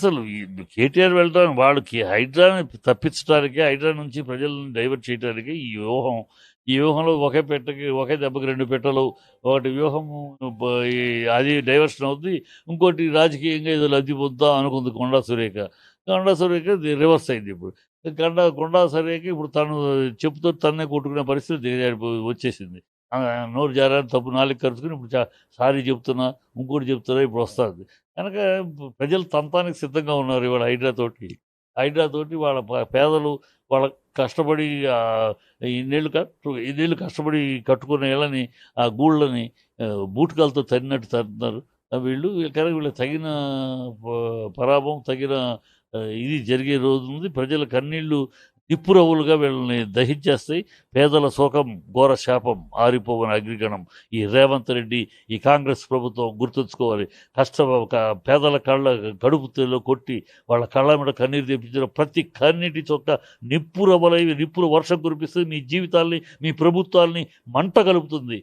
అసలు కేటీఆర్ వెళ్ళడానికి వాళ్ళు హైడ్రాని తప్పించడానికి హైడ్రా నుంచి ప్రజలను డైవర్ట్ చేయడానికి ఈ వ్యూహం. ఈ వ్యూహంలో ఒకే పెట్టకి ఒకే దెబ్బకి రెండు పెట్టలు. ఒకటి వ్యూహం అది డైవర్షన్ అవుద్ది. ఇంకోటి రాజకీయంగా ఏదో లబ్ధి పొందుతాం అనుకుంది కొండా సురేఖ. కొండా సురేఖ రివర్స్ అయింది ఇప్పుడు. కొండా కొండా సురేఖ ఇప్పుడు తను చెప్తూ తన్నే కొట్టుకునే పరిస్థితి వచ్చేసింది. నోరు జారని తప్పు నాలుగు కరుచుకుని ఇప్పుడు సారీ చెప్తున్నా ఇంకోటి చెప్తున్నా ఇప్పుడు వస్తుంది. కనుక ప్రజలు తంతానికి సిద్ధంగా ఉన్నారు ఇవాళ హైడ్రా తోటి. హైడ్రా తోటి వాళ్ళ పేదలు వాళ్ళ కష్టపడి ఇన్నేళ్ళు కట్టు ఇన్నేళ్ళు కష్టపడి కట్టుకున్న ఇళ్ళని ఆ గూళ్ళని ఆ, బూటకాలతో తరినట్టు తరుతున్నారు. వీళ్ళు కనుక వీళ్ళకి తగిన పరాభం తగిన ఇది జరిగే రోజు ఉంది. ప్రజల కన్నీళ్ళు నిప్పురవులుగా వీళ్ళని దహించేస్తాయి పేదల శోకం ఘోర శాపం ఆరిపోవని అగ్నిగణం. ఈ రేవంత్ రెడ్డి ఈ కాంగ్రెస్ ప్రభుత్వం గుర్తుంచుకోవాలి. కష్ట ఒక పేదల కళ్ళ కడుపులో కొట్టి వాళ్ళ కళ్ళ మీద కన్నీరు తెప్పించిన ప్రతి కన్నీటి చొక్క నిప్పురవలై నిప్పుల వర్షం కురిపిస్తుంది మీ జీవితాల్ని మీ ప్రభుత్వాల్ని మంట కలుపుతుంది.